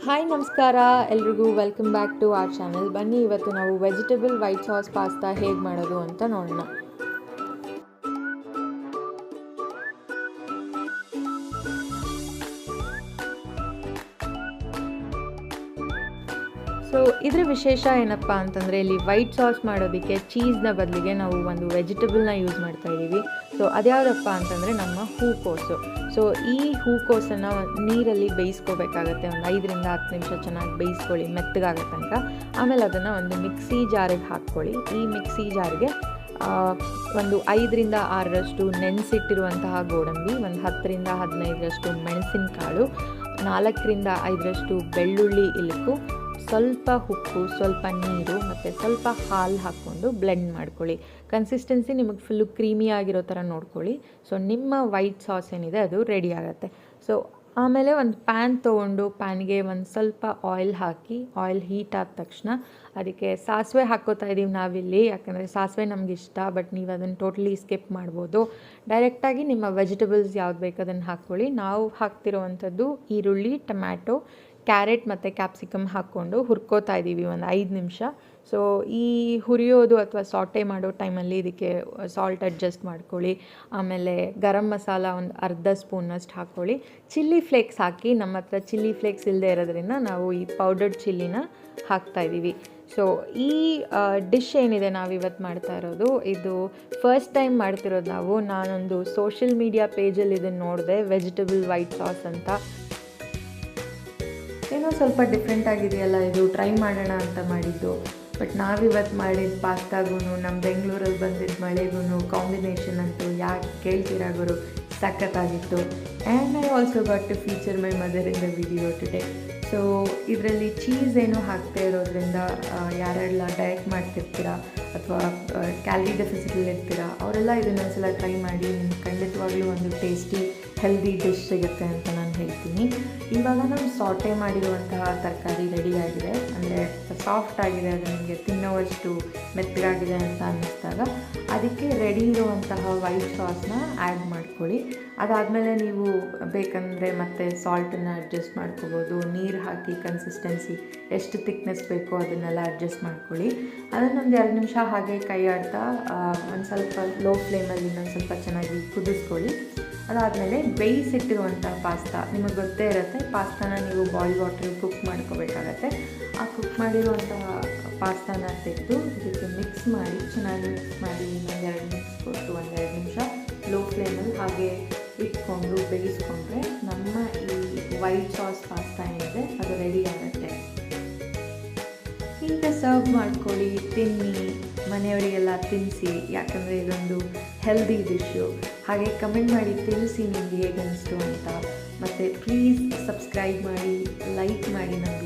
Hi ನಮಸ್ಕಾರ. ಎಲ್ರಿಗೂ welcome back to R channel ಬನ್ನಿ, ಇವತ್ತು ನಾವು ವೆಜಿಟೇಬಲ್ ವೈಟ್ ಸಾಸ್ ಪಾಸ್ತಾ ಹೇಗೆ ಮಾಡೋದು ಅಂತ ನೋಡೋಣ. ಸೊ ಇದ್ರ ವಿಶೇಷ ಏನಪ್ಪ ಅಂತಂದರೆ ಇಲ್ಲಿ ವೈಟ್ ಸಾಸ್ ಮಾಡೋದಕ್ಕೆ ಚೀಸ್ನ ಬದಲಿಗೆ ನಾವು ಒಂದು ವೆಜಿಟೇಬಲ್ನ ಯೂಸ್ ಮಾಡ್ತಾ ಇದ್ದೀವಿ ಸೊ ಅದ್ಯಾವುದಪ್ಪ ಅಂತಂದರೆ ನಮ್ಮ ಹೂಕೋಸು ಸೊ ಈ ಹೂಕೋಸನ್ನು ನೀರಲ್ಲಿ ಬೇಯಿಸ್ಕೋಬೇಕಾಗತ್ತೆ. ಒಂದು ಐದರಿಂದ ಹತ್ತು ನಿಮಿಷ ಚೆನ್ನಾಗಿ ಬೇಯಿಸ್ಕೊಳ್ಳಿ ಮೆತ್ತಗಾಗೋ ತನಕ ಆಮೇಲೆ ಅದನ್ನು ಒಂದು ಮಿಕ್ಸಿ ಜಾರಿಗೆ ಹಾಕ್ಕೊಳ್ಳಿ. ಈ ಮಿಕ್ಸಿ ಜಾರಿಗೆ ಒಂದು ಐದರಿಂದ ಆರರಷ್ಟು ನೆನೆಸಿಟ್ಟಿರುವಂತಹ ಗೋಡಂಬಿ, ಒಂದು ಹತ್ತರಿಂದ ಹದಿನೈದರಷ್ಟು ಮೆಣಸಿನಕಾಳು, ನಾಲ್ಕರಿಂದ ಐದರಷ್ಟು ಬೆಳ್ಳುಳ್ಳಿ ಇಲುಕು ಸ್ವಲ್ಪ ಉಪ್ಪು, ಸ್ವಲ್ಪ ನೀರು ಮತ್ತು ಸ್ವಲ್ಪ ಹಾಲು ಹಾಕ್ಕೊಂಡು ಬ್ಲೆಂಡ್ ಮಾಡ್ಕೊಳ್ಳಿ. ಕನ್ಸಿಸ್ಟೆನ್ಸಿ ನಿಮಗೆ ಫುಲ್ಲು ಕ್ರೀಮಿ ಆಗಿರೋ ಥರ ನೋಡ್ಕೊಳ್ಳಿ. ಸೊ ನಿಮ್ಮ ವೈಟ್ ಸಾಸ್ ಏನಿದೆ ಅದು ರೆಡಿ ಆಗುತ್ತೆ. ಸೊ ಆಮೇಲೆ ಒಂದು ಪ್ಯಾನ್ ತೊಗೊಂಡು ಪ್ಯಾನ್ಗೆ ಒಂದು ಸ್ವಲ್ಪ ಆಯಿಲ್ ಹಾಕಿ ಆಯಿಲ್ ಹೀಟ್ ಆದ ತಕ್ಷಣ ಅದಕ್ಕೆ ಸಾಸಿವೆ ಹಾಕ್ಕೋತಾ ಇದ್ದೀವಿ ನಾವಿಲ್ಲಿ. ಯಾಕಂದರೆ ಸಾಸಿವೆ ನಮ್ಗೆ ಇಷ್ಟ ಬಟ್ ನೀವು ಅದನ್ನು ಟೋಟಲಿ ಸ್ಕಿಪ್ ಮಾಡ್ಬೋದು. ಡೈರೆಕ್ಟಾಗಿ ನಿಮ್ಮ ವೆಜಿಟೇಬಲ್ಸ್ ಯಾವ್ದು ಬೇಕು ಅದನ್ನು ಹಾಕ್ಕೊಳ್ಳಿ. ನಾವು ಹಾಕ್ತಿರೋವಂಥದ್ದು ಈರುಳ್ಳಿ, ಟೊಮ್ಯಾಟೊ ಕ್ಯಾರೆಟ್ ಮತ್ತು ಕ್ಯಾಪ್ಸಿಕಮ್ ಹಾಕ್ಕೊಂಡು ಹುರ್ಕೋತಾ ಇದ್ದೀವಿ ಒಂದು ಐದು ನಿಮಿಷ. ಸೊ ಈ ಹುರಿಯೋದು ಅಥವಾ ಸಾಟೆ ಮಾಡೋ ಟೈಮಲ್ಲಿ ಇದಕ್ಕೆ ಸಾಲ್ಟ್ ಅಡ್ಜಸ್ಟ್ ಮಾಡ್ಕೊಳ್ಳಿ. ಆಮೇಲೆ ಗರಂ ಮಸಾಲ ಒಂದು ಅರ್ಧ ಸ್ಪೂನಷ್ಟು ಹಾಕ್ಕೊಳ್ಳಿ. ಚಿಲ್ಲಿ ಫ್ಲೇಕ್ಸ್ ಹಾಕಿ ನಮ್ಮ ಹತ್ರ ಚಿಲ್ಲಿ ಫ್ಲೇಕ್ಸ್ ಇಲ್ಲದೆ ಇರೋದ್ರಿಂದ ನಾವು ಈ ಪೌಡರ್ಡ್ ಚಿಲ್ಲಿನ ಹಾಕ್ತಾ ಇದ್ದೀವಿ ಸೊ ಈ ಡಿಶ್ ಏನಿದೆ ನಾವು ಇವತ್ತು ಮಾಡ್ತಾ ಇರೋದು, ಇದು ಫಸ್ಟ್ ಟೈಮ್ ಮಾಡ್ತಿರೋದು ನಾವು. ನಾನೊಂದು ಸೋಷಿಯಲ್ ಮೀಡಿಯಾ ಪೇಜಲ್ಲಿ ಇದನ್ನು ನೋಡಿದೆ ವೆಜಿಟೇಬಲ್ ವೈಟ್ ಸಾಸ್ ಅಂತ. ಏನೋ ಸ್ವಲ್ಪ ಡಿಫ್ರೆಂಟ್ ಆಗಿದೆಯಲ್ಲ, ಇದು ಟ್ರೈ ಮಾಡೋಣ ಅಂತ ಮಾಡಿದ್ದು. ಬಟ್ ನಾವಿವತ್ತು ಮಾಡಿದ ಪಾಸ್ತಾಗೂ ನಮ್ಮ ಬೆಂಗಳೂರಲ್ಲಿ ಬಂದಿದ್ದ ಮಳೆಗೂ ಕಾಂಬಿನೇಷನ್ ಅಂತೂ ಯಾಕೆ ಕೇಳ್ತೀರಾ ಗುರು? ಸಖತ್ತಾಗಿತ್ತು. And I also got to feature my mother in the video today so ಇದರಲ್ಲಿ ಚೀಸ್ ಏನು ಹಾಕ್ತಾ ಇರೋದ್ರಿಂದ ಯಾರೆಲ್ಲ ಡಯಟ್ ಮಾಡ್ತಿರ್ತೀರಾ, ಅಥವಾ ಕ್ಯಾಲರಿ ಡೆಫಿಸಿಟಲ್ಲಿ ಇರ್ತೀರಾ, ಅವರೆಲ್ಲ ಇದನ್ನೊಂದ್ಸಲ ಟ್ರೈ ಮಾಡಿ, ನಿಮ್ಗೆ ಖಂಡಿತವಾಗ್ಲೂ ಒಂದು ಟೇಸ್ಟಿ ಹೆಲ್ದಿ ಡಿಶ್ ಸಿಗುತ್ತೆ ಅಂತ ಹೇಳ್ತೀನಿ. ಇವಾಗ ನಾವು ಸಾಟೆ ಮಾಡಿರುವಂತಹ ತರಕಾರಿ ರೆಡಿ ಆಗಿದೆ. ಅಂದರೆ ಸಾಫ್ಟ್ ಆಗಿದೆ, ಅದು ನಿಮಗೆ ತಿನ್ನೋವಷ್ಟು ಮೆತ್ತಗಾಗಿದೆ ಅಂತ ಅನ್ನಿಸ್ದಾಗ ಅದಕ್ಕೆ ರೆಡಿ ಇರುವಂತಹ ವೈಟ್ ಸಾಸ್ನ ಆ್ಯಡ್ ಮಾಡ್ಕೊಳ್ಳಿ. ಅದಾದಮೇಲೆ ನೀವು ಬೇಕಂದರೆ ಮತ್ತೆ ಸಾಲ್ಟನ್ನು ಅಡ್ಜಸ್ಟ್ ಮಾಡ್ಕೋಬೋದು. ನೀರು ಹಾಕಿ ಕನ್ಸಿಸ್ಟೆನ್ಸಿ ಎಷ್ಟು ತಿಕ್ನೆಸ್ ಬೇಕೋ ಅದನ್ನೆಲ್ಲ ಅಡ್ಜಸ್ಟ್ ಮಾಡ್ಕೊಳ್ಳಿ. ಅದನ್ನೊಂದು ಎರಡು ನಿಮಿಷ ಹಾಗೆ ಕೈ ಆಡ್ತಾ ಒಂದು ಸ್ವಲ್ಪ ಲೋ ಫ್ಲೇಮಲ್ಲಿ ಇನ್ನೊಂದು ಸ್ವಲ್ಪ ಚೆನ್ನಾಗಿ ಕುದಿಸ್ಕೊಳ್ಳಿ. ಅದಾದಮೇಲೆ ಬೇಯಿಸಿಟ್ಟಿರುವಂಥ ಪಾಸ್ತಾ. ನಿಮಗೆ ಗೊತ್ತೇ ಇರುತ್ತೆ, ಪಾಸ್ತಾನ ನೀವು ಬಾಯ್ಲ್ ವಾಟ್ರಲ್ಲಿ ಕುಕ್ ಮಾಡ್ಕೋಬೇಕಾಗತ್ತೆ. ಆ ಕುಕ್ ಮಾಡಿರುವಂತಹ ಪಾಸ್ತಾನ ತೆಗೆದು ಇದಕ್ಕೆ ಮಿಕ್ಸ್ ಮಾಡಿ, ಚೆನ್ನಾಗಿ ಮಿಕ್ಸ್ ಮಾಡಿ ಇನ್ನೊಂದು ಎರಡು ಮಿಕ್ಸ್ ಕೊಟ್ಟು ಒಂದೆರಡು ನಿಮಿಷ ಲೋ ಫ್ಲೇಮಲ್ಲಿ ಹಾಗೆ ಇಟ್ಕೊಂಡು ಬೇಯಿಸ್ಕೊಂಡ್ರೆ ನಮ್ಮ ಈ ವೈಟ್ ಸಾಸ್ ಪಾಸ್ತಾ ಏನಿದೆ ಅದು ರೆಡಿ ಆಗುತ್ತೆ. ಈಗ ಸರ್ವ್ ಮಾಡ್ಕೊಳ್ಳಿ, ತಿನ್ನಿ, ಮನೆಯವರಿಗೆಲ್ಲ ತಿನ್ನಿಸಿ ಯಾಕಂದರೆ ಇದೊಂದು ಹೆಲ್ದಿ ಡಿಶ್ಶು ಹಾಗೆ ಕಮೆಂಟ್ ಮಾಡಿ ತಿಳಿಸಿ ನಿಮಗೆ ಹೇಗೆ ಅನಿಸ್ತು ಅಂತ. ಮತ್ತು ಪ್ಲೀಸ್ ಸಬ್ಸ್ಕ್ರೈಬ್ ಮಾಡಿ ಲೈಕ್ ಮಾಡಿ ನಮ್ಮ